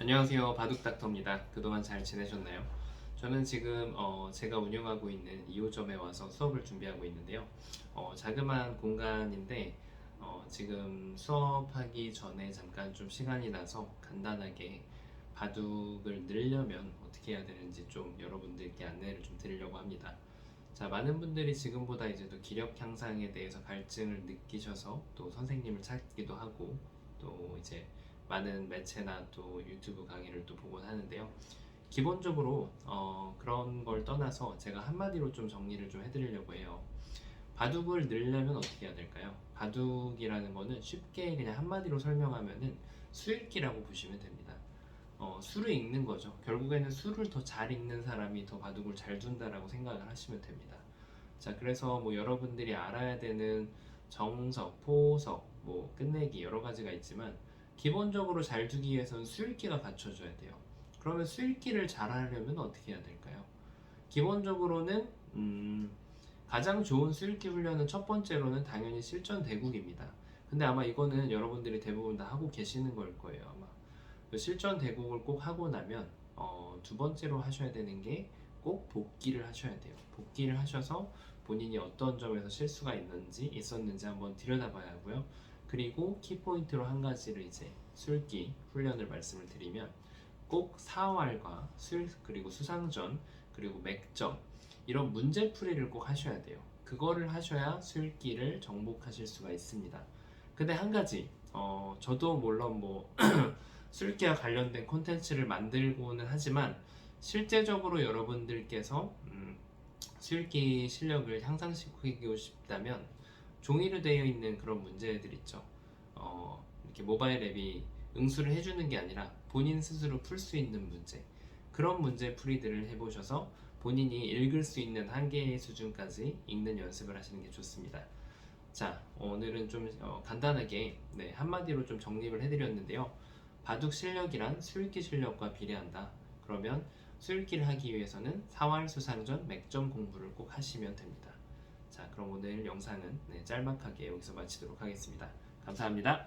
안녕하세요. 바둑닥터입니다. 그동안 잘 지내셨나요? 저는 지금 어, 제가 운영하고 있는 2호점에 와서 수업을 준비하고 있는데요. 어, 자그마한 공간인데 어, 지금 수업하기 전에 잠깐 좀 시간이 나서 간단하게 바둑을 늘려면 어떻게 해야 되는지 좀 여러분들께 안내를 좀 드리려고 합니다. 자 많은 분들이 지금보다 이제 또 기력 향상에 대해서 갈증을 느끼셔서 또 선생님을 찾기도 하고 또 이제 많은 매체나 또 유튜브 강의를 또 보곤 하는데요. 기본적으로 어, 그런 걸 떠나서 제가 한마디로 좀 정리를 좀 해드리려고 해요. 바둑을 늘려면 어떻게 해야 될까요? 바둑이라는 거는 쉽게 그냥 한마디로 설명하면은 수읽기라고 보시면 됩니다. 어, 수를 읽는 거죠. 결국에는 수를 더 잘 읽는 사람이 더 바둑을 잘 둔다라고 생각을 하시면 됩니다. 자, 그래서 뭐 여러분들이 알아야 되는 정석, 포석, 뭐 끝내기 여러 가지가 있지만 기본적으로 잘 두기 위해서는 수읽기가 갖춰져야 돼요. 그러면 수읽기를 잘 하려면 어떻게 해야 될까요? 기본적으로는 음, 가장 좋은 수읽기 훈련은 첫 번째로는 당연히 실전 대국입니다. 근데 아마 이거는 여러분들이 대부분 다 하고 계시는 걸 거예요. 아마 그 실전 대국을 꼭 하고 나면 어, 두 번째로 하셔야 되는 게 꼭 복기를 하셔야 돼요. 복기를 하셔서 본인이 어떤 점에서 실수가 있는지 있었는지 한번 들여다봐야 하고요. 그리고 키포인트로 한 가지를 이제 술기 훈련을 말씀을 드리면 꼭 사활과 술 그리고 수상전 그리고 맥점 이런 문제풀이를 꼭 하셔야 돼요. 그거를 하셔야 술기를 정복하실 수가 있습니다. 근데 한 가지 어, 저도 물론 뭐 술기와 관련된 콘텐츠를 만들고는 하지만 실제적으로 여러분들께서 음, 술기 실력을 향상시키고 싶다면 종이로 되어 있는 그런 문제들 있죠. 어, 이렇게 모바일 앱이 응수를 해주는 게 아니라 본인 스스로 풀 수 있는 문제. 그런 문제 풀이들을 해보셔서 본인이 읽을 수 있는 한계의 수준까지 읽는 연습을 하시는 게 좋습니다. 자, 오늘은 좀 어, 간단하게 네, 한마디로 좀 정립을 해드렸는데요. 바둑 실력이란 수읽기 실력과 비례한다. 그러면 수읽기를 하기 위해서는 사활 수상전 맥점 공부를 꼭 하시면 됩니다. 자, 그럼 오늘 영상은 네, 짤막하게 여기서 마치도록 하겠습니다. 감사합니다.